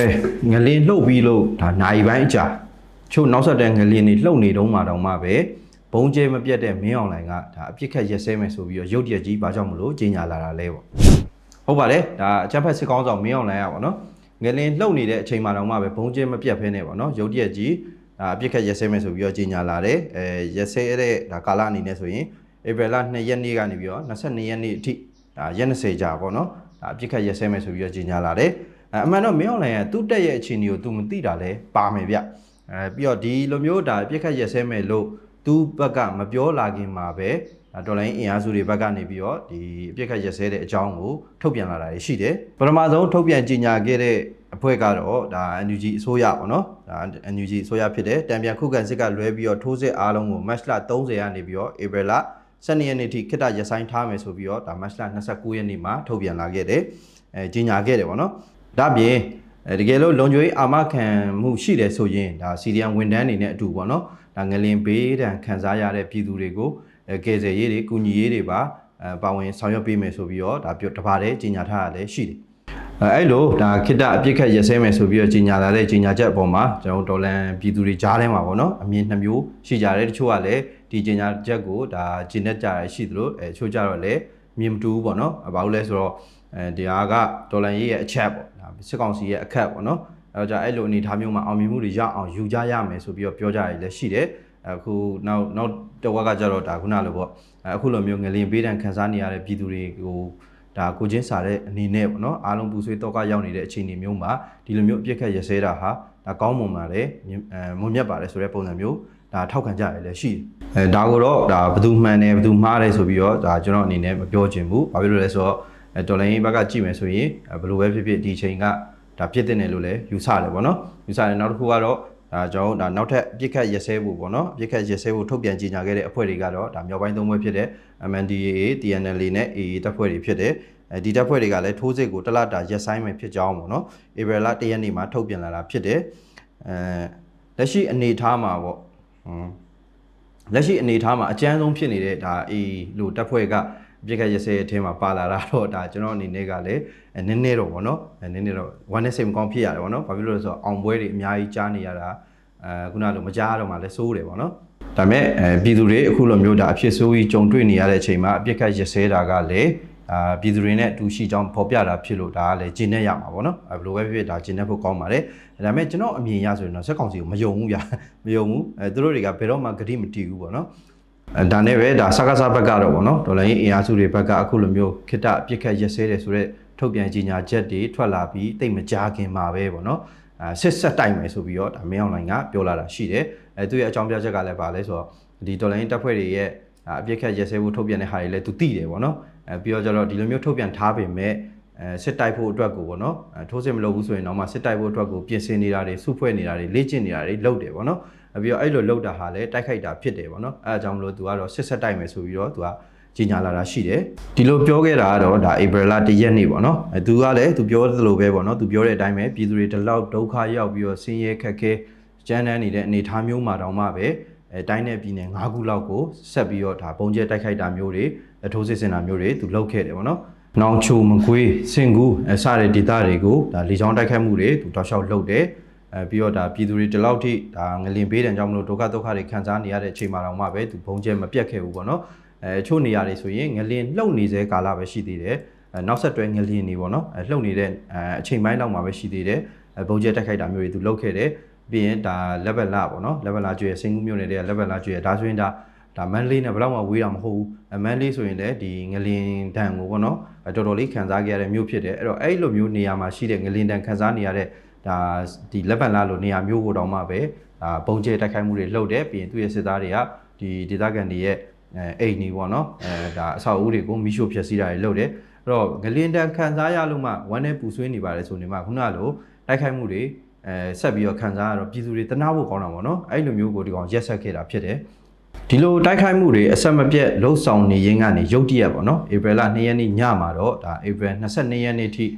ကဲငလင်းလှုပ်ပြီးလို့ဒါနိုင်ပိုင်းအကြာချို့နောက်ဆက်တဲ့ငလင်းတွေလှုပ်နေတုံးမှတောင်မှပဲဘုံကျဲမပြတ်တဲ့မင်းအောင်လိုင်ကဒါအပြစ်ခတ်ရက်စဲမယ်ဆိုပြီးတော့ရုတ်တရက်ကြီးဘာကြောင့်မလို့ကြီးညာလာတာလဲပေါ့ဟုတ်ပါတယ်ဒါအချက်ဖက်စစ်ကောင်းဆောင်မင်းအောင်လိုင်ရပါတော့ငလင်းလှုပ်နေတဲ့အချိန်မှတောင်မှပဲဘုံကျဲမပြတ်ဖဲနေပေါ့နော်ရုတ်တရက်ကြီးဒါအပြစ်ခတ်ရက်စဲမယ်ဆိုပြီးတော့ကြီးညာလာတယ်အဲရက်စဲတဲ့ဒါကာလအနေနဲ့ဆိုရင်ဧပြီလ2ရက်နေ့ကနေပြီးတော့22ရက်နေ့အထိဒါရက်20ကြာပေါ့နော်ဒါအပြစ်ခတ်ရက်စဲမယ်ဆိုပြီးတော့ကြီးညာလာတယ် အဲအမှန်တော့မင်းအောင်လိုင်ကသူ့တက်ရဲ့အခြေအနေကို तू မသိတာလဲပါမယ်ဗျအဲပြီးတော့ဒီလိုမျိုးဒါပြစ်ခတ်ရက်စဲမယ်လို့သူ့ဘက်ကမပြောလာခင်မှာပဲဒါဒေါ်လာရင်းအင်အားစုတွေဘက်ကနေပြီးတော့ဒီအပြစ်ခတ်ရက်စဲတဲ့အကြောင်းကိုထုတ်ပြန်လာတာရှိတယ်ပထမဆုံးထုတ်ပြန်ကြေညာခဲ့တဲ့အဖွဲ့ကတော့ဒါ NUG အစိုးရပေါ့နော်ဒါ NUG အစိုးရဖြစ်တယ်တံပြန်ခုခံစစ်ကလွဲပြီးတော့ထိုးစစ်အားလုံးကို match လ30ကနေပြီးတော့ April လ12ရက်နေ့ထိခိတ္တရက်ဆိုင်ထားမယ်ဆိုပြီးတော့ဒါ match လ29ရက်နေ့မှာထုတ်ပြန်လာခဲ့တယ်အဲကြေညာခဲ့တယ်ပေါ့နော် ဒါပြင်အဲတကယ်လို့လုံခြုံရေးအာမခံမှုရှိတယ်ဆိုရင်ဒါစီရီယန်ဝန်ထမ်းတွေနဲ့အတူပေါ့နော်ဒါငလင်ဘေးဒဏ်ခံစားရတဲ့ပြည်သူတွေကိုအဲကယ်ဆယ်ရေးတွေကုညီရေးတွေပါအဲပါဝင်ဆောင်ရွက်ပေးမယ်ဆိုပြီးတော့ဒါပြောတပါးတည်းကြေညာထားရလဲရှိတယ်အဲအဲ့လိုဒါခိတ္တအပြစ်ခတ်ရက်စဲမယ်ဆိုပြီးတော့ကြေညာလာတဲ့ကြေညာချက်အပေါ်မှာကျွန်တော်တို့ဒေါ်လန်ပြည်သူတွေကြားထဲမှာပေါ့နော်အမြင်နှမျိုးရှိကြတယ်တချို့ကလည်းဒီကြေညာချက်ကိုဒါကျင့်တတ်ကြရရှိသလိုအဲတချို့ကြတော့လည်းမြင်မတူဘူးပေါ့နော်ဘာလို့လဲဆိုတော့အဲဒီဟာကဒေါ်လန်ရေးရဲ့အချက်ပေါ့ ဒါစစ်ကောင်စီရဲ့အခက်ပေါ့နော်အဲတော့じゃအဲ့လိုအနေအထားမျိုးမှာအောင်မြင်မှုတွေရအောင်ယူကြရမယ်ဆိုပြီးတော့ပြောကြရလည်းရှိတယ်အခုနောက်နောက်တစ်ဝက်ကကြတော့ဒါခုနလိုပေါ့အခုလိုမျိုးငလင်ပေးတံခန်းစားနေရတဲ့ပြည်သူတွေကိုဒါကိုချင်းစာတဲ့အနေနဲ့ပေါ့နော်အားလုံးပူဆွေးတော့ကရောက်နေတဲ့အခြေအနေမျိုးမှာဒီလိုမျိုးအပြစ်ခတ်ရစဲတာဟာဒါကောင်းမွန်ပါတယ်အဲမွန်မြတ်ပါတယ်ဆိုတဲ့ပုံစံမျိုးဒါထောက်ခံကြရလည်းရှိတယ်အဲဒါကိုတော့ဒါဘယ်သူမှန်တယ်ဘယ်သူမှားတယ်ဆိုပြီးတော့ဒါကျွန်တော်အနေနဲ့မပြောချင်ဘူးဘာဖြစ်လို့လဲဆိုတော့ အဲဒေါ်လာရင်းဘက်ကကြည့်မယ်ဆိုရင်ဘယ်လိုပဲဖြစ်ဖြစ်ဒီချိန်ကဒါဖြစ်တဲ့နယ်လို့လည်းယူဆတယ်ပေါ့နော်ယူဆတယ်နောက်တစ်ခုကတော့ဒါကျွန်တော်တို့ဒါနောက်ထပ်ပြစ်ခတ်ရက်စဲဖို့ပေါ့နော်ပြစ်ခတ်ရက်စဲဖို့ထုတ်ပြန်ကြေညာခဲ့တဲ့အဖွဲ့တွေကတော့ဒါမြောက်ပိုင်းသုံးဘွဲဖြစ်တဲ့ MNDAA TNLA နဲ့ AA တပ်ဖွဲ့တွေဖြစ်တဲ့အဲဒီတပ်ဖွဲ့တွေကလည်းထိုးစစ်ကိုတလတာရက်ဆိုင်မယ်ဖြစ်ကြောင်းပေါ့နော်ဧပြီလ၁ရက်နေ့မှာထုတ်ပြန်လာတာဖြစ်တယ်အဲလက်ရှိအနေအထားမှာပေါ့ဟွန်းလက်ရှိအနေအထားမှာအကြမ်းဆုံးဖြစ်နေတဲ့ဒါ AA လို့တပ်ဖွဲ့က ပြစ်ခတ်ရက်စဲအထင်းမှာပါလာတာတော့ဒါကျွန်တော်အနေနဲ့ကလည်းနည်းနည်းတော့ဗောနော်နည်းနည်းတော့ဝမ်းနဲ့စိတ်မကောင်းဖြစ်ရတယ်ဗောနော်ဘာဖြစ်လို့လဲဆိုတော့အောင်ပွဲတွေအများကြီးကြားနေရတာအဲခုနလိုမကြားတော့မှလည်းစိုးတယ်ဗောနော်ဒါပေမဲ့အဲပြည်သူတွေအခုလိုမျိုးဒါအဖြစ်ဆိုးကြီးကြုံတွေ့နေရတဲ့အချိန်မှာအပြစ်ခတ်ရက်စဲတာကလည်းအာပြည်သူတွေနဲ့အတူရှိကြောင်းဖော်ပြတာဖြစ်လို့ဒါကလည်းဂျင်းနဲ့ရမှာပေါ့နော်အဲဘယ်လိုပဲဖြစ်ဖြစ်ဒါဂျင်းနဲ့ဖို့ကောင်းပါတယ်ဒါပေမဲ့ကျွန်တော်အမြင်ရဆိုရင်တော့စက်ကောင်စီကိုမယုံဘူးဗျာမယုံဘူးအဲသူတို့တွေကဘယ်တော့မှဂတိမတီးဘူးပေါ့နော်အဲ ဒါနဲ့ပဲဒါစကားစားဘက်ကတော့ဗောနော်ဒေါ်လာရင်းအင်အားစုတွေဘက်ကအခုလိုမျိုးခိတ္တအပြစ်ခတ်ရက်စဲတယ်ဆိုတော့ထုတ်ပြန်ကြေညာချက်တွေထွက်လာပြီးတိတ်မကြားခင်မှာပဲဗောနော်အဲစစ်ဆက်တိုက်မယ်ဆိုပြီးတော့ဒါမင်းအွန်လိုင်းကပြောလာတာရှိတယ်အဲသူရဲ့အကြောင်းပြချက်ကလည်းပါလဲဆိုတော့ဒီဒေါ်လာရင်းတပ်ဖွဲ့တွေရဲ့အပြစ်ခတ်ရက်စဲဖို့ထုတ်ပြန်တဲ့ဟာတွေလည်းသူသိတယ်ဗောနော်အဲပြီးတော့ကျတော့ဒီလိုမျိုးထုတ်ပြန်ထားပေမဲ့အဲစစ်တိုက်ဖို့အတွက်ကိုပေါ့နော်အဲထိုးစစ်မလုပ်ဘူးဆိုရင်တော့မှစစ်တိုက်ဖို့အတွက်ကိုပြင်ဆင်နေတာတွေစုဖွဲ့နေတာတွေလေ့ကျင့်နေတာတွေလုပ်တယ်ပေါ့နော်အဲ ပြီးတော့အဲ့လိုလုပ်တာဟာလည်းတိုက်ခိုက်တာဖြစ်တယ်ပေါ့နော်အဲအကြောင်းမလို့သူကတော့စစ်ဆက်တိုက်မယ်ဆိုပြီးတော့သူကကြီးညာလာတာရှိတယ်ဒီလိုပြောခဲ့တာကတော့ဒါဧပြီလ၁ရက်နေ့ပေါ့နော်အဲသူကလည်းသူပြောသလိုပဲပေါ့နော်သူပြောတဲ့အတိုင်းပဲပြည်သူတွေဒီလောက်ဒုက္ခရောက်ပြီးတော့ဆင်းရဲခက်ခဲကျန်းတန်းနေတဲ့အနေအထားမျိုးမှာတောင်မှပဲအဲတိုင်းနယ်ပြည်နယ်၅ခုလောက်ကိုဆက်ပြီးတော့ဒါပုံကျဲတိုက်ခိုက်တာမျိုးတွေအထိုးစစ်ဆင်တာမျိုးတွေသူလုပ်ခဲ့တယ်ပေါ့နော်။နောင်ချိုမကွေးစင်ကူအစတဲ့ဒေသတွေကိုဒါလေချောင်းတိုက်ခိုက်မှုတွေသူတောက်လျှောက်လုပ်တယ်။ အဲပြီးတော့ဒါပြည်သူတွေဒီလောက်ထိဒါငလင်ပေးတယ်ကြောင့်မလို့ဒုက္ခဒုက္ခတွေခံစားနေရတဲ့အချိန်မှာတော့မှပဲသူဘုံကျဲမပြတ်ခဲ့ဘူးပေါ့နော်။အဲချို့နေရာတွေဆိုရင်ငလင်လှုပ်နေစေကာလပဲရှိသေးတယ်။အဲနောက်ဆက်တွဲငလင်နေပေါ့နော်။အဲလှုပ်နေတဲ့အဲအချိန်ပိုင်းလောက်မှာပဲရှိသေးတယ်။အဲဘုံကျဲတိုက်ခိုက်တာမျိုးတွေသူလုပ်ခဲ့တယ်။ပြီးရင်ဒါ level လာပေါ့နော် level လာကျွေးစင်ကူးမျိုးနေတဲ့ level လာကျွေးဒါဆိုရင်ဒါဒါမန်လေးနဲ့ဘယ်တော့မှဝေးတာမဟုတ်ဘူးမန်လေးဆိုရင်လည်းဒီငလင်တန်ကိုပေါ့နော်တော်တော်လေးခံစားခဲ့ရတဲ့မြို့ဖြစ်တယ်အဲ့တော့အဲ့လိုမျိုးနေရာမှာရှိတဲ့ငလင်တန်ခံစားနေရတဲ့ ဒါဒီလက်ပံလာလိုနေရာမျိုးကိုတောင်မှပဲဒါပုံကျဲတိုက်ခိုက်မှုတွေလုပ်တယ်ပြီးရင်သူ့ရဲ့စစ်သားတွေကဒီဒေသခံတွေရဲ့အိမ်ကြီးပေါ့နော်အဲဒါအဆောက်အဦတွေကိုမိရှို့ဖျက်ဆီးတာတွေလုပ်တယ်အဲ့တော့ငလင်တန်ခံစားရလို့မှဝမ်းနဲ့ပူဆွေးနေပါတယ်ဆိုနေမှခုနလိုတိုက်ခိုက်မှုတွေအဲဆက်ပြီးတော့ခံစားရတော့ပြည်သူတွေတနာဖို့ကောင်းတာပေါ့နော်အဲ့လိုမျိုးကိုဒီကောင်ရက်ဆက်ခဲ့တာဖြစ်တယ်ဒီလိုတိုက်ခိုက်မှုတွေအဆက်မပြတ်လှုပ်ဆောင်နေရင်းကနေရုတ်တရက်ပေါ့နော်ဧပြီလ2ရက်နေ့ညမှာတော့ဒါဧပြီ22ရက်နေ့ထိဒါ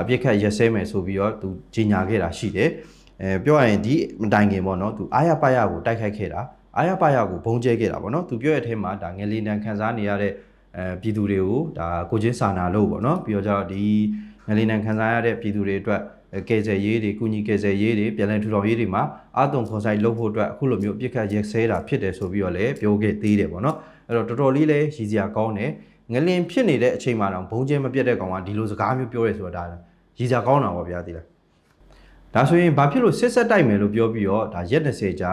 အပြစ်ခတ်ရက်စဲမယ်ဆိုပြီးတော့သူကြီးညာခဲ့တာရှိတယ်အဲပြောရရင်ဒီမတိုင်ခင်ပေါ့နော်သူအာရပါရကိုတိုက်ခိုက်ခဲ့တာအာရပါရကိုဘုံကျဲခဲ့တာပေါ့နော်သူပြောရတဲ့အထဲမှာဒါငလီနန်ခံစားနေရတဲ့အဲပြည်သူတွေကိုဒါကိုချင်းစာနာလို့ပေါ့နော်ပြီးတော့ကျတော့ဒီငလီနန်ခံစားရတဲ့ပြည်သူတွေအတွက်ကယ်ဆယ်ရေးတွေကုညီကယ်ဆယ်ရေးတွေပြည်လဲထူထောင်ရေးတွေမှာအာတုံခွန်ဆိုင်လုပ်ဖို့အတွက်အခုလိုမျိုးအပြစ်ခတ်ရက်စဲတာဖြစ်တယ်ဆိုပြီးတော့လည်းပြောခဲ့သေးတယ်ပေါ့နော်အဲ့တော့တော်တော်လေးလည်းရည်စရာကောင်းတယ် ငလင်ဖြစ်နေတဲ့အချိန်မှာတော့ဘုံကျဲမပြတ်တဲ့ကောင်ကဒီလိုစကားမျိုးပြောရဲဆိုတာဒါရည်စရာကောင်းတာပေါ့ဗျာဒီလားဒါဆိုရင်ဘာဖြစ်လို့စစ်ဆက်တိုက်မယ်လို့ပြောပြီးတော့ဒါရက်20ကြာ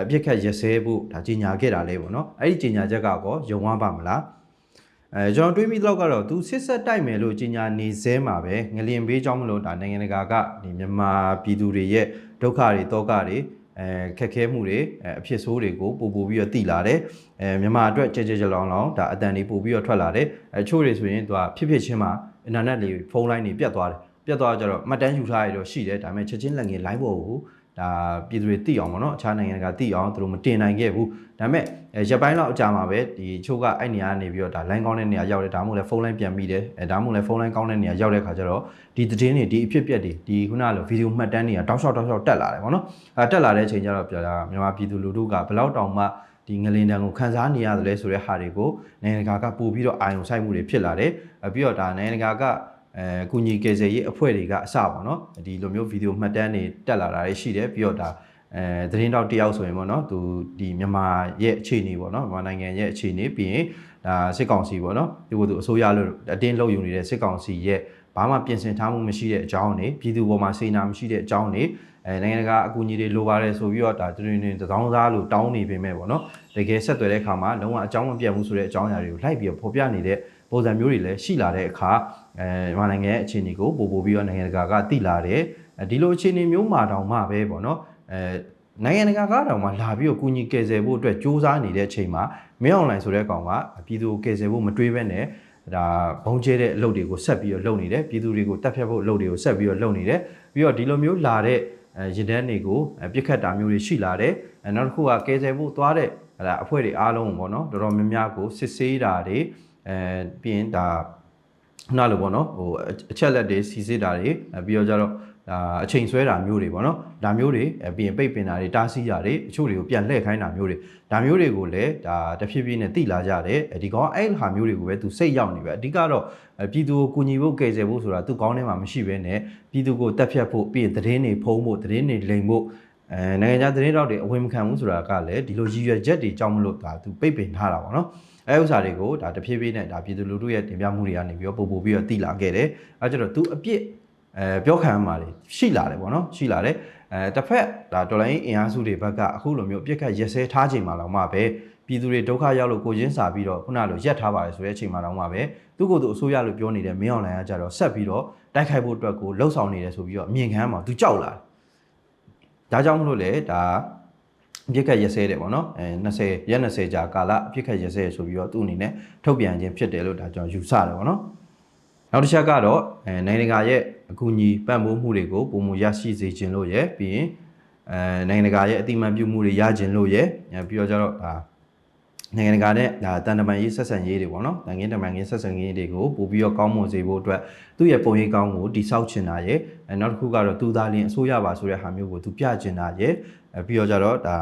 အပြစ်ခတ်ရက်စဲဖို့ဒါကြီးညာခဲ့တာလေပေါ့နော်အဲ့ဒီကြီးညာချက်ကောယုံဝမ်းပါမလားအဲကျွန်တော်တွေးမိတော့ကတော့သူစစ်ဆက်တိုက်မယ်လို့ကြီးညာနေစဲမှာပဲငလျင်ဘေးကြောင့်မလို့ဒါနိုင်ငံတကာကဒီမြန်မာပြည်သူတွေရဲ့ဒုက္ခတွေတောကတွေ အဲခက်ခဲမှုတွေအဲအဖြစ်ဆိုးတွေကိုပို့ပို့ပြီးတော့တိလာတယ်အဲမြန်မာအတွက်ကြဲကြဲကြလောင်လောင်ဒါအတန်တွေပို့ပြီးတော့ထွက်လာတယ်အဲချို့တွေဆိုရင်သူကဖြစ်ဖြစ်ချင်းမှာအင်တာနက်တွေဖုန်းလိုင်းတွေပြတ်သွားတယ်ပြတ်သွားကြတော့မှတ်တမ်းယူထားရတော့ရှိတယ်ဒါပေမဲ့ချက်ချင်းလက်ငယ် live ပေါ်ကို ဒါပြည်သူတွေသိအောင်ပေါ့နော်အခြားနိုင်ငံတွေကသိအောင်သူတို့မတင်နိုင်ခဲ့ဘူးဒါပေမဲ့အဲရက်ပိုင်းလောက်အကြာမှာပဲဒီချိုးကအဲ့နေရာကနေပြီးတော့ဒါ line ကောင်းတဲ့နေရာရောက်တယ်ဒါမှမဟုတ်လည်းဖုန်းလိုင်းပြန်ပြီးတယ်အဲဒါမှမဟုတ်လည်းဖုန်းလိုင်းကောင်းတဲ့နေရာရောက်တဲ့ခါကျတော့ဒီသတင်းတွေဒီအဖြစ်ပြက်တွေဒီခုနကလိုဗီဒီယိုမှတ်တမ်းတွေကတောက်လျှောက်တောက်လျှောက်တက်လာတယ်ပေါ့နော်အဲတက်လာတဲ့အချိန်ကျတော့ပြောတာမြန်မာပြည်သူလူထုကဘယ်လောက်တောင်မှဒီငလင်တန်ကိုခန်းစားနေရတယ်လဲဆိုတဲ့ဟာတွေကိုနိုင်ငံတကာကပို့ပြီးတော့အာရုံစိုက်မှုတွေဖြစ်လာတယ်အဲပြီးတော့ဒါနိုင်ငံတကာက အဲကုညီကယ်ဆယ်ရေးအဖွဲ့တွေကအစပေါ့နော်ဒီလိုမျိုးဗီဒီယိုမှတ်တမ်းတွေတက်လာတာတွေရှိတယ်ပြီးတော့ဒါအဲသတင်းတောက်တယောက်ဆိုရင်ပေါ့နော်သူဒီမြန်မာရဲ့အခြေအနေပေါ့နော်မြန်မာနိုင်ငံရဲ့အခြေအနေပြီးရင်ဒါစစ်ကောင်စီပေါ့နော်ဒီကိုသူအစိုးရလို့အတင်းလှုပ်ယူနေတဲ့စစ်ကောင်စီရဲ့ဘာမှပြင်ဆင်ထားမှုမရှိတဲ့အကြောင်းတွေပြည်သူပေါ်မှာစေနာမရှိတဲ့အကြောင်းတွေအဲနိုင်ငံတကာအကူအညီတွေလိုပါတယ်ဆိုပြီးတော့ဒါတွင်တွင်တစောင်းစားလို့တောင်းနေပေမဲ့ပေါ့နော်တကယ်ဆက်သွယ်တဲ့အခါမှာလုံးဝအကြောင်းမပြတ်ဘူးဆိုတဲ့အကြောင်းအရာတွေကိုလိုက်ပြီးတော့ဖော်ပြနေတဲ့ ပုံစံမျိုးတွေလည်းရှိလာတဲ့အခါအဲမြန်မာနိုင်ငံရဲ့အခြေအနေကိုပို့ပို့ပြီးတော့နိုင်ငံတကာကသိလာတယ်အဲဒီလိုအခြေအနေမျိုးမှာတောင်မှပဲပေါ့နော်အဲနိုင်ငံတကာကတောင်မှလာပြီးတော့ကုညီကယ်ဆယ်ဖို့အတွက်စ조사နေတဲ့အချိန်မှာမင်းအွန်လိုင်းဆိုတဲ့ကောင်ကပြည်သူကိုကယ်ဆယ်ဖို့မတွေးဘဲနဲ့ဒါဘုံကျဲတဲ့အလုပ်တွေကိုဆက်ပြီးတော့လုပ်နေတယ်ပြည်သူတွေကိုတက်ဖြတ်ဖို့အလုပ်တွေကိုဆက်ပြီးတော့လုပ်နေတယ်ပြီးတော့ဒီလိုမျိုးလာတဲ့အဲရင်တန်းတွေကိုပြစ်ခတ်တာမျိုးတွေရှိလာတယ်အဲနောက်တစ်ခုကကယ်ဆယ်ဖို့သွားတဲ့ဟလာအဖွဲ့တွေအားလုံးပေါ့နော်တော်တော်များများကိုစစ်ဆေးတာတွေ အဲပြီးရင်ဒါခုနလိုပေါ့နော်ဟိုအချက်လက်တွေစီစစ်တာတွေအဲပြီးတော့ကြတော့ဒါအချိန်ဆွဲတာမျိုးတွေပေါ့နော်ဒါမျိုးတွေအဲပြီးရင်ပိတ်ပင်တာတွေတားဆီးတာတွေအချို့တွေကိုပြန်လှည့်ခိုင်းတာမျိုးတွေဒါမျိုးတွေကိုလည်းဒါတဖြည်းဖြည်းနဲ့တိလာကြတယ်အဲဒီကောင်အဲ့ဟာမျိုးတွေကိုပဲသူစိတ်ရောက်နေပဲအဓိကတော့အဲပြည်သူကိုကူညီဖို့ကယ်ဆယ်ဖို့ဆိုတာသူကောင်းထဲမှာမရှိဘဲနဲ့ပြည်သူကိုတက်ဖြတ်ဖို့ပြီးရင်သတင်းတွေဖုံးဖို့သတင်းတွေလိမ်ဖို့အဲနိုင်ငံခြားသတင်းတောက်တွေအဝင်မခံဘူးဆိုတာကလည်းဒီလိုရည်ရွယ်ချက်တွေကြောင့်မလို့ဒါသူပိတ်ပင်ထားတာပေါ့နော်အဲဥစ္စာတွေကိုဒါတဖြည်းဖြည်းနဲ့ဒါပြည်သူလူထုရဲ့တင်ပြမှုတွေကနေပြီးတော့ပို့ပို့ပြီးတော့တိလာခဲ့တယ်အဲကျတော့သူအပြစ်အဲပြောခံရမှာတွေရှိလာတယ်ပေါ့နော်ရှိလာတယ်အဲတစ်ဖက်ဒါဒေါ်လာရင်းအင်အားစုတွေဘက်ကအခုလိုမျိုးပြစ်ခတ်ရက်စဲထားချိန်မှာတော့မှပဲပြည်သူတွေဒုက္ခရောက်လို့ကိုချင်းစာပြီးတော့ခုနလိုရက်ထားပါလေဆိုတဲ့အချိန်မှာတော့မှပဲသူ့ကိုယ်သူအစိုးရလို့ပြောနေတဲ့မင်းအွန်လိုင်းကကြတော့ဆက်ပြီးတော့တိုက်ခိုက်ဖို့အတွက်ကိုလှုပ်ဆောင်နေတယ်ဆိုပြီးတော့အမြင်ခံမှာသူကြောက်လာတယ်ဒါကြောင့်မလို့လေဒါ အပြစ်ခတ်ရက်စဲတယ်ပေါ့နော်အဲ20ရက်20ကြာကာလအပြစ်ခတ်ရက်စဲဆိုပြီးတော့သူ့အနေနဲ့ထုတ်ပြန်ခြင်းဖြစ်တယ်လို့ဒါကျွန်တော်ယူဆတယ်ပေါ့နော်နောက်တစ်ချက်ကတော့အဲနိုင်ငံတကာရဲ့အကူအညီပံ့ပိုးမှုတွေကိုပုံမရရှိစေခြင်းလို့ရယ်ပြီးရင်အဲနိုင်ငံတကာရဲ့အတိအမှန်ပြုမှုတွေရခြင်းလို့ရယ်ပြီးတော့ကျတော့ဒါနိုင်ငံတကာနဲ့ဒါတန်တမန်ရေးဆက်ဆံရေးတွေပေါ့နော်။နိုင်ငံတမန်ရေးဆက်ဆံရေးတွေကိုပို့ပြီးတော့ကောင်းမွန်စေဖို့အတွက်သူ့ရဲ့ပုံရိပ်ကောင်းကိုတိဆောက်ချင်တာရယ်အဲနောက်တစ်ခုကတော့သူသားလင်းအစိုးရပါဆိုတဲ့ဟာမျိုးကိုသူပြချင်တာရယ်အဲပြီးတော့ကျတော့ဒါ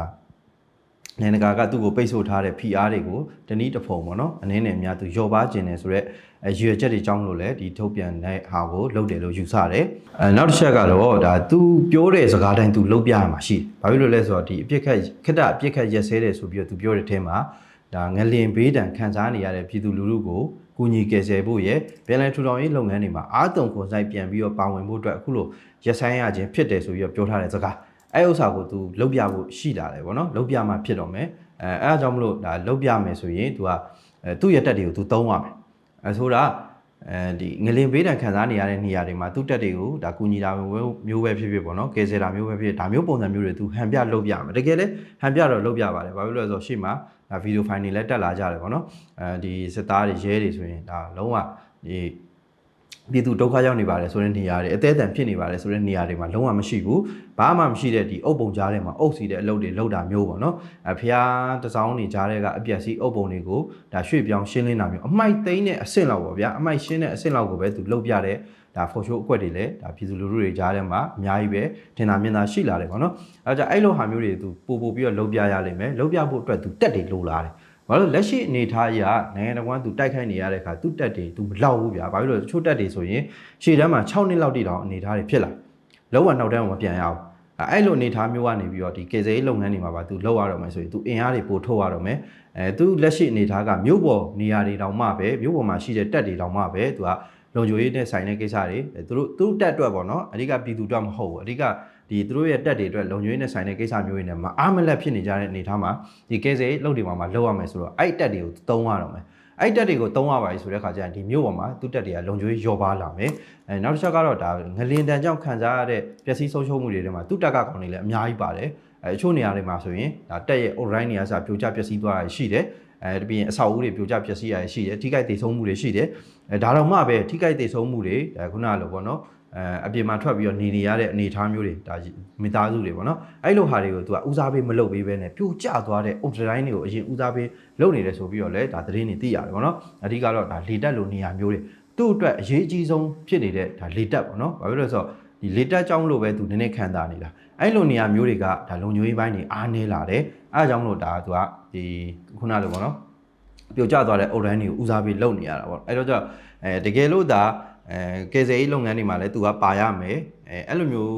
နိုင်ငံတကာကသူ့ကိုပိတ်ဆို့ထားတဲ့ PR တွေကိုတနည်းတစ်ဖုံပေါ့နော်အနည်းနဲ့အများသူယော်ပါခြင်းတယ်ဆိုတော့အဲရွေချက်တွေကြောင်းလို့လည်းဒီထုတ်ပြန်တဲ့ဟာကိုလုပ်တယ်လို့ယူဆတယ်အဲနောက်တစ်ချက်ကတော့ဒါသူပြောတဲ့စကားတိုင်းသူလုပ်ပြရမှာရှိတယ်ဘာဖြစ်လို့လဲဆိုတော့ဒီအပြစ်ခတ်ခက်တာအပြစ်ခတ်ရက်စဲတယ်ဆိုပြီးတော့သူပြောတဲ့အထဲမှာဒါငလင်ဘေးတံခံစားနေရတဲ့ပြည်သူလူထုကိုကူညီကယ်ဆယ်ဖို့ရယ်ပြန်လည်ထူထောင်ရေးလုပ်ငန်းတွေမှာအားတုံခွန်ဆိုင်ပြန်ပြီးတော့ပါဝင်ဖို့အတွက်အခုလိုရက်ဆိုင်ရခြင်းဖြစ်တယ်ဆိုပြီးတော့ပြောထားတဲ့စကား အဲဥစ္စာကို तू လုတ်ပြဖို့ရှိလာတယ်ဗောနော်လုတ်ပြမှဖြစ်တော့မယ်အဲအဲအကြောင်းမလို့ဒါလုတ်ပြမယ်ဆိုရင် तू ကအဲသူ့ရဲ့တက်တွေကို तू သုံးရမယ်အဲဆိုတာအဲဒီငလင်ဘေးတံခံစားနေရတဲ့နေရာတွေမှာသူ့တက်တွေကိုဒါကူညီတာမျိုးပဲဖြစ်ဖြစ်ပေါ့နော်ကယ်ဆယ်တာမျိုးပဲဖြစ်ဒါမျိုးပုံစံမျိုးတွေ तू ဟန်ပြလုတ်ပြမယ်တကယ်လဲဟန်ပြတော့လုတ်ပြပါတယ်ဘာဖြစ်လို့လဲဆိုတော့ရှေ့မှာဒါဗီဒီယိုဖိုင်တွေလည်းတက်လာကြတယ်ပေါ့နော်အဲဒီစစ်သားတွေရဲတွေဆိုရင်ဒါလုံးဝဒီ ပြည်သူဒုက္ခရောက်နေပါတယ်ဆိုတဲ့နေရာတွေအသေးအံဖြစ်နေပါတယ်ဆိုတဲ့နေရာတွေမှာလုံးဝမရှိဘူးဘာမှမရှိတဲ့ဒီအုပ်ပုံကြားထဲမှာအုပ်စီတဲ့အလုပ်တွေလုပ်တာမျိုးပေါ့နော်အဖျားတစောင်းနေကြားထဲကအပြက်စီးအုပ်ပုံတွေကိုဒါရွှေ့ပြောင်းရှင်းလင်းတာမျိုးအမိုက်သိမ်းတဲ့အဆင့်လောက်ပေါ့ဗျာအမိုက်ရှင်းတဲ့အဆင့်လောက်ကိုပဲသူလုပ်ပြတဲ့ဒါဖော်ရှိုးအကွက်တွေလည်းဒါပြည်သူလူထုတွေကြားထဲမှာအများကြီးပဲထင်သာမြင်သာရှိလာတယ်ပေါ့နော်အဲဒါကြောင့်အဲ့လိုဟာမျိုးတွေသူပို့ပို့ပြီးတော့လုပ်ပြရလိမ့်မယ်လုပ်ပြဖို့အတွက်သူတက်တွေလိုလာတယ် ဘာလို့လက်ရှိအနေထားအရနိုင်ငံတော်ကသူတိုက်ခိုက်နေရတဲ့အခါသူတက်တွေသူမလောက်ဘူးဗျာဘာဖြစ်လို့တချို့တက်တွေဆိုရင်ရှေ့တန်းမှာ6နှစ်လောက်တိတောင်အနေထားတွေဖြစ်လာလောကနောက်တန်းမပြန်ရအောင်အဲအဲ့လိုအနေထားမျိုးကနေပြီးတော့ဒီကေဇေးလုပ်ငန်းတွေမှာပါသူလောက်ရတော့မယ်ဆိုရင်သူအင်အားတွေပို့ထုတ်ရတော့မယ်အဲသူလက်ရှိအနေထားကမြို့ပေါ်နေရာတွေတောင်မှပဲမြို့ပေါ်မှာရှိတဲ့တက်တွေတောင်မှပဲသူကလုံခြုံရေးနဲ့ဆိုင်တဲ့ကိစ္စတွေအဲသူတို့သူတို့တက်အတွက်ပေါ့နော်အဓိကပြည်သူအတွက်မဟုတ်ဘူးအဓိက ဒီသူတို့ရဲ့တက်တွေအတွက်လုံခြုံရေးနဲ့ဆိုင်တဲ့ကိစ္စမျိုးတွေနဲ့မအားမလက်ဖြစ်နေကြတဲ့အနေထားမှာဒီကေဇေးလုပ်တွေမှာမှာလောက်ရမယ်ဆိုတော့အဲ့တက်တွေကိုသုံးရတော့မယ်အဲ့တက်တွေကိုသုံးရပါပြီဆိုတဲ့ခါကျရင်ဒီမြို့ပေါ်မှာသူ့တက်တွေကလုံခြုံရေးလျော့ပါလာမယ်အဲနောက်တစ်ချက်ကတော့ဒါငလင်တန်ကြောင့်ခံစားရတဲ့ပျက်စီးဆုံးရှုံးမှုတွေထဲမှာသူ့တက်ကကောင်တွေလည်းအများကြီးပါတယ်အဲအချို့နေရာတွေမှာဆိုရင်ဒါတက်ရဲ့ online နေရာစပြိုကျပျက်စီးသွားတာရှိတယ်အဲတပြီးရင်အဆောက်အဦတွေပြိုကျပျက်စီးရရှိတယ်ထိခိုက်ဒေဆုံးမှုတွေရှိတယ်အဲဒါတော့မှပဲထိခိုက်ဒေဆုံးမှုတွေဒါခုနကလိုပေါ့နော် အဲအပြင်မှာထွက်ပြီးတော့နေနေရတဲ့အနေအထားမျိုးတွေဒါမိသားစုတွေပေါ့နော်အဲ့လိုဟာတွေကိုသူကဦးစားပေးမလုပ်ပေးဘဲနဲ့ပြိုကျသွားတဲ့ old line တွေကိုအရင်ဦးစားပေးလုပ်နေတယ်ဆိုပြီးတော့လည်းဒါသတင်းတွေသိရတယ်ပေါ့နော်အဓိကတော့ဒါလေတက်လိုနေရာမျိုးတွေသူ့အတွက်အရေးအကြီးဆုံးဖြစ်နေတဲ့ဒါလေတက်ပေါ့နော်ဘာဖြစ်လို့လဲဆိုတော့ဒီလေတက်ကြောင်းလို့ပဲသူနည်းနည်းခံတာနေတာအဲ့လိုနေရာမျိုးတွေကဒါလုံခြုံရေးပိုင်းတွေအားနည်းလာတယ်အဲအကြောင်းမလို့ဒါသူကဒီခုနလိုပေါ့နော်ပြိုကျသွားတဲ့ organ တွေကိုဦးစားပေးလုပ်နေရတာပေါ့အဲ့တော့ကျတော့အဲတကယ်လို့ဒါ အဲကယ်ဆယ်ရေးလုပ်ငန်းတွေမှာလည်းသူကပါရမယ်အဲအဲ့လိုမျိုး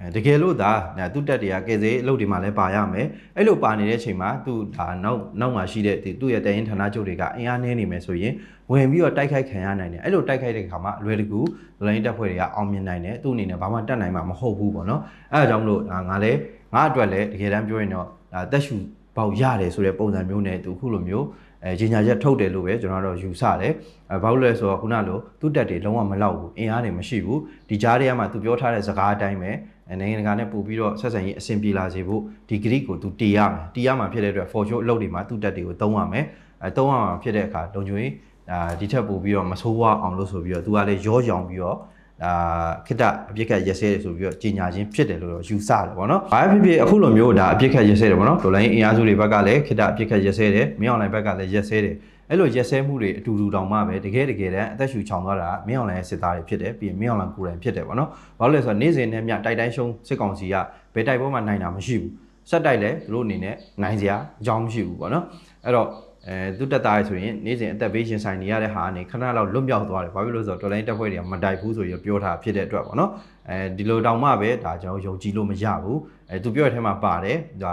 အဲတကယ်လို့ဒါဒါသူ့တက်တွေကကယ်ဆယ်ရေးအလုပ်တွေမှာလည်းပါရမယ်အဲ့လိုပါနေတဲ့အချိန်မှာသူဒါနောက်နောက်မှာရှိတဲ့ဒီသူ့ရဲ့တရင်ဌာနချုပ်တွေကအင်အားနည်းနေမယ်ဆိုရင်ဝင်ပြီးတော့တိုက်ခိုက်ခံရနိုင်တယ်အဲ့လိုတိုက်ခိုက်တဲ့အခါမှာအလွယ်တကူလိုင်းတက်ဖွဲ့တွေကအောင်မြင်နိုင်တယ်သူ့အနေနဲ့ဘာမှတတ်နိုင်မှာမဟုတ်ဘူးပေါ့နော်အဲ့ဒါကြောင့်မလို့ဒါငါလည်းငါအတွက်လည်းတကယ်တမ်းပြောရင်တော့ဒါတက်ရှူပေါက်ရတယ်ဆိုတဲ့ပုံစံမျိုးနဲ့သူခုလိုမျိုး အဲကြီးညာချက်ထုတ်တယ်လို့ပဲကျွန်တော်တို့ယူဆတယ်အဲဘာလို့လဲဆိုတော့ခုနလိုသူ့တက်တွေလုံးဝမလောက်ဘူးအင်အားတွေမရှိဘူးဒီကြားထဲမှာသူပြောထားတဲ့စကားအတိုင်းပဲအဲနိုင်ငံတကာနဲ့ပို့ပြီးတော့ဆက်ဆံရေးအဆင်ပြေလာစေဖို့ဒီဂရိကိုသူတီးရမယ်တီးရမှာဖြစ်တဲ့အတွက် for sure အလုပ်တွေမှာသူ့တက်တွေကိုသုံးရမယ်အဲသုံးရမှာဖြစ်တဲ့အခါလုံခြုံရေးဒါဒီထက်ပို့ပြီးတော့မဆိုးဝါးအောင်လို့ဆိုပြီးတော့သူကလည်းရောရောင်ပြီးတော့ ဒါခိတ္တအပြစ်ခတ်ရက်စဲတယ်ဆိုပြီးတော့ကြီးညာချင်းဖြစ်တယ်လို့တော့ယူဆတယ်ပေါ့နော်။ဘာဖြစ်ဖြစ်အခုလိုမျိုးဒါအပြစ်ခတ်ရက်စဲတယ်ပေါ့နော်။ဒေါ်လာရင်းအင်အားစုတွေဘက်ကလည်းခိတ္တအပြစ်ခတ်ရက်စဲတယ်။မင်းအောင်လိုင်းဘက်ကလည်းရက်စဲတယ်။အဲ့လိုရက်စဲမှုတွေအတူတူတောင်မှပဲတကယ်တကယ်တမ်းအသက်ရှူချောင်သွားတာကမင်းအောင်လိုင်းရဲ့စစ်သားတွေဖြစ်တယ်ပြီးရင်မင်းအောင်လိုင်းကိုယ်တိုင်ဖြစ်တယ်ပေါ့နော်။ဘာလို့လဲဆိုတော့နေ့စဉ်နဲ့မြတိုက်တိုင်းရှုံးစစ်ကောင်စီကဘယ်တိုက်ပွဲမှနိုင်တာမရှိဘူး။စက်တိုက်လည်းသူတို့အနေနဲ့နိုင်စရာအကြောင်းမရှိဘူးပေါ့နော်။အဲ့တော့ အဲသူတက်သားရဆိုရင်နေ့စဉ်အသက်ဘေးရှင်ဆိုင်နေရတဲ့ဟာကနေခဏလောက်လွတ်မြောက်သွားတယ်ဘာဖြစ်လို့လဲဆိုတော့တော်လိုင်းတက်ဖွဲ့တွေကမတိုက်ဘူးဆိုပြီးပြောထားဖြစ်တဲ့အတွက်ပေါ့နော်အဲဒီလိုတောင်မှပဲဒါကျွန်တော်ယုံကြည်လို့မရဘူးအဲသူပြောတဲ့ထဲမှာပါတယ်ဒါ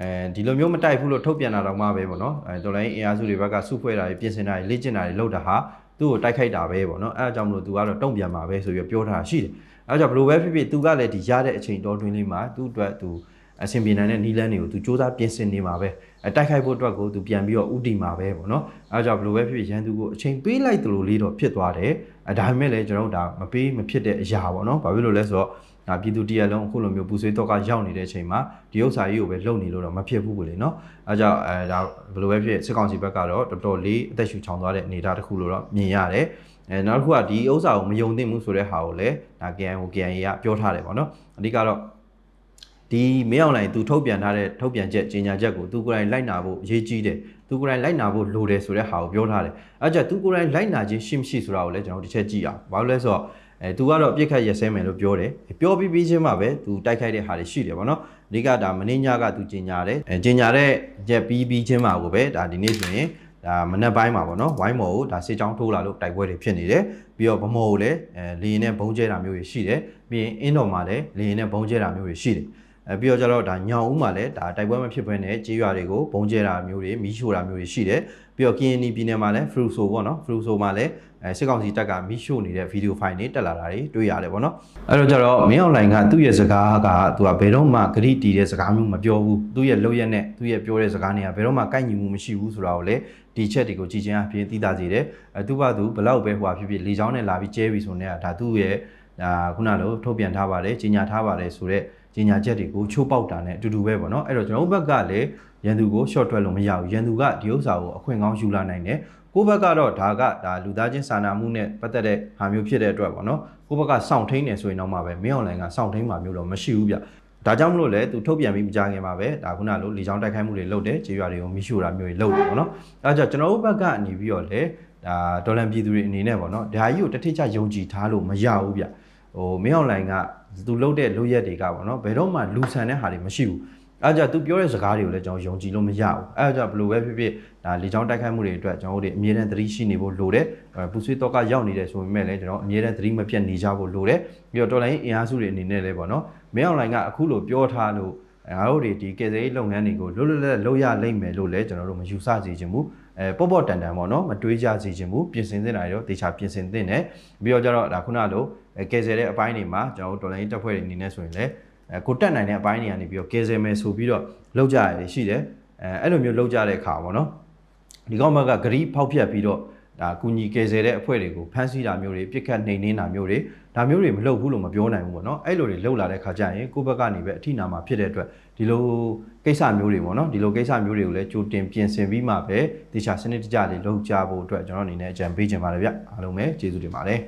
အဲဒီလိုမျိုးမတိုက်ဘူးလို့ထုတ်ပြန်တာတောင်မှပဲပေါ့နော်အဲတော်လိုင်းအင်အားစုတွေဘက်ကစုဖွဲ့တာတွေပြင်ဆင်တာတွေလေ့ကျင့်တာတွေလုပ်တာဟာသူ့ကိုတိုက်ခိုက်တာပဲပေါ့နော်အဲအကြောင်းမလို့သူကတော့တုံ့ပြန်မှာပဲဆိုပြီးပြောထားတာရှိတယ်အဲကြောင့်ဘယ်လိုပဲဖြစ်ဖြစ်သူကလည်းဒီရတဲ့အချိန်တော်တွင်းလေးမှာသူ့အတွက်သူ အဆင်ပြေနိုင်တဲ့နီလန်းတွေကိုသူစ조사ပြင်ဆင်နေမှာပဲအတိုက်ခိုက်ဖို့အတွက်ကိုသူပြန်ပြီးတော့ဥတီမှာပဲပေါ့နော်အဲကြောင့်ဘယ်လိုပဲဖြစ်ဖြစ်ရန်သူကိုအချိန်ပေးလိုက်သလိုလေးတော့ဖြစ်သွားတယ်အဲဒါပေမဲ့လည်းကျွန်တော်တို့ဒါမပေးမဖြစ်တဲ့အရာပေါ့နော်ဘာဖြစ်လို့လဲဆိုတော့ဒါပြည်သူတရက်လုံးအခုလိုမျိုးပူဆွေးတော့ကရောက်နေတဲ့အချိန်မှာဒီဥစ္စာကြီးကိုပဲလုပ်နေလို့တော့မဖြစ်ဘူးလေနော်အဲကြောင့်အဲဒါဘယ်လိုပဲဖြစ်စစ်ကောင်စီဘက်ကတော့တော်တော်လေးအသက်ရှူချောင်သွားတဲ့အနေအထားတစ်ခုလို့တော့မြင်ရတယ်အဲနောက်တစ်ခုကဒီဥစ္စာကိုမယုံသင့်ဘူးဆိုတဲ့ဟာကိုလည်းဒါ KNO KNA ကပြောထားတယ်ပေါ့နော်အဓိကတော့ ဒီမင်းအောင်လိုင်သူထုတ်ပြန်ထားတဲ့ထုတ်ပြန်ချက်ကြေညာချက်ကိုသူကိုယ်တိုင်လိုက်နာဖို့အရေးကြီးတယ်သူကိုယ်တိုင်လိုက်နာဖို့လိုတယ်ဆိုတဲ့ဟာကိုပြောထားတယ်အဲကြသူကိုယ်တိုင်လိုက်နာခြင်းရှိမရှိဆိုတာကိုလည်းကျွန်တော်တစ်ချက်ကြည့်အောင်ဘာလို့လဲဆိုတော့အဲသူကတော့ပြစ်ခတ်ရက်စဲမယ်လို့ပြောတယ်ပြောပြီးပြီးချင်းမှပဲသူတိုက်ခိုက်တဲ့ဟာတွေရှိတယ်ဗောနော်အဓိကဒါမင်းညကသူကြေညာတယ်အဲကြေညာတဲ့ရက်ပြီးပြီးချင်းမှကိုပဲဒါဒီနေ့ဆိုရင်ဒါမနက်ပိုင်းမှာပေါ့နော်ဝိုင်းမော်ကိုဒါစေချောင်းထိုးလာလို့တိုက်ပွဲတွေဖြစ်နေတယ်ပြီးတော့ဗမော်ကိုလည်းအဲလေရင်နဲ့ဘုံကျဲတာမျိုးတွေရှိတယ်ပြီးရင်အင်းတော်မှာလည်းလေရင်နဲ့ဘုံကျဲတာမျိုးတွေရှိတယ် အဲပြီးတော့ကျတော့ဒါညောင်ဦးမှာလည်းဒါတိုက်ပွဲမဖြစ်ဘဲနဲ့ကြေးရွာတွေကိုဘုံကျဲတာမျိုးတွေမီးရှို့တာမျိုးတွေရှိတယ်ပြီးတော့ကရင်နီပြည်နယ်မှာလည်းဖရူဆိုပေါ့နော်ဖရူဆိုမှာလည်းအဲစစ်ကောင်စီတပ်ကမီးရှို့နေတဲ့ဗီဒီယိုဖိုင်တွေတက်လာတာတွေတွေ့ရတယ်ပေါ့နော်အဲ့တော့ကျတော့မင်းအွန်လိုင်းကသူ့ရဲ့စကားကသူကဘယ်တော့မှဂရိတီတဲ့စကားမျိုးမပြောဘူးသူ့ရဲ့လုပ်ရက်နဲ့သူ့ရဲ့ပြောတဲ့စကားတွေကဘယ်တော့မှကိုက်ညီမှုမရှိဘူးဆိုတာကိုလည်းဒီချက်တွေကိုကြည်ချင်းအပြင်သိတာစီတယ်အဲသူ့ဘာသူဘလောက်ပဲဟိုဟာဖြစ်ဖြစ်လေချောင်းနဲ့လာပြီးကျဲပြီးဆိုနေတာဒါသူ့ရဲ့ဒါခုနလိုထုတ်ပြန်ထားပါတယ်ကြီးညာထားပါတယ်ဆိုတော့ ကြီးညာချက်တွေကိုချိုးပေါက်တာနဲ့အတူတူပဲပေါ့နော်အဲ့တော့ကျွန်တော်တို့ဘက်ကလည်းရန်သူကို short ထွက်လို့မရဘူးရန်သူကဒီဥစ္စာကိုအခွင့်ကောင်းယူလာနိုင်တယ်ကိုယ့်ဘက်ကတော့ဒါကဒါလူသားချင်းစာနာမှုနဲ့ပတ်သက်တဲ့ဟာမျိုးဖြစ်တဲ့အတွက်ပေါ့နော်ကိုယ့်ဘက်ကစောင့်ထိန်နေဆိုရင်တော့မှပဲမင်းအွန်လိုင်းကစောင့်ထိန်မှာမျိုးတော့မရှိဘူးဗျဒါကြောင့်မလို့လဲသူထုတ်ပြန်ပြီးမကြခင်ပါပဲဒါခုနလိုလေချောင်းတိုက်ခိုက်မှုတွေလုပ်တယ်ခြေရွာတွေကိုမိရှို့တာမျိုးတွေလုပ်တယ်ပေါ့နော်အဲဒါကြောင့်ကျွန်တော်တို့ဘက်ကနေပြီးတော့လေဒါဒေါ်လန်ပြည်သူတွေအနေနဲ့ပေါ့နော်ဒါကြီးကိုတစ်ထစ်ချယုံကြည်ထားလို့မရဘူးဗျ ဟိုမင်းအွန်လိုင်းကသူလုပ်တဲ့လုပ်ရက်တွေကပေါ့နော်ဘယ်တော့မှလူဆန်တဲ့ဟာတွေမရှိဘူးအဲဒါကြောင့် तू ပြောတဲ့စကားတွေကိုလည်းကျွန်တော်ယုံကြည်လို့မရဘူးအဲဒါကြောင့်ဘယ်လိုပဲဖြစ်ဖြစ်ဒါလေချောင်းတိုက်ခိုက်မှုတွေအတွက်ကျွန်တော်တို့အမြဲတမ်းသတိရှိနေဖို့လိုတယ်အဲပူဆွေးတော့ကရောက်နေတယ်ဆိုပေမဲ့လည်းကျွန်တော်အမြဲတမ်းသတိမပြတ်နေကြဖို့လိုတယ်ပြီးတော့တော်လိုင်းအင်အားစုတွေအနေနဲ့လည်းပေါ့နော်မင်းအောင်လိုင်းကအခုလိုပြောထားလို့ငါတို့တွေဒီကယ်ဆယ်ရေးလုပ်ငန်းတွေကိုလွတ်လွတ်လပ်လပ်လုပ်ရလိမ့်မယ်လို့လည်းကျွန်တော်တို့မယူဆစေချင်ဘူး အဲပေါ့ပေါ့တန်တန်ပေါ့နော်မတွေးကြစေချင်ဘူးပြင်ဆင်သင့်တာရောတေချာပြင်ဆင်သင့်တယ်ပြီးတော့ကျတော့ဒါခုနလိုကယ်ဆယ်တဲ့အပိုင်းတွေမှာကျွန်တော်တို့တော်လိုင်းတပ်ဖွဲ့တွေအနေနဲ့ဆိုရင်လည်းအဲကိုတက်နိုင်တဲ့အပိုင်းတွေကနေပြီးတော့ကယ်ဆယ်မယ်ဆိုပြီးတော့လောက်ကြရတယ်ရှိတယ်အဲအဲ့လိုမျိုးလောက်ကြတဲ့အခါပေါ့နော်ဒီကောင်ဘက်ကဂရီးဖောက်ပြက်ပြီးတော့ ဒါကုညီကယ်ဆယ်တဲ့အဖွဲ့တွေကိုဖမ်းဆီးတာမျိုးတွေပြစ်ခတ်နှိမ်နင်းတာမျိုးတွေဒါမျိုးတွေမလုပ်ဘူးလို့မပြောနိုင်ဘူးပေါ့နော်အဲ့လိုတွေလှုပ်လာတဲ့ခါကျရင်ကိုယ့်ဘက်ကနေပဲအထိနာမှာဖြစ်တဲ့အတွက်ဒီလိုကိစ္စမျိုးတွေပေါ့နော်ဒီလိုကိစ္စမျိုးတွေကိုလည်းကြိုတင်ပြင်ဆင်ပြီးမှပဲတေချာစနစ်တကျလေးလုပ်ကြဖို့အတွက်ကျွန်တော်အနေနဲ့အကြံပေးချင်ပါတယ်ဗျအားလုံးပဲကျေးဇူးတင်ပါတယ်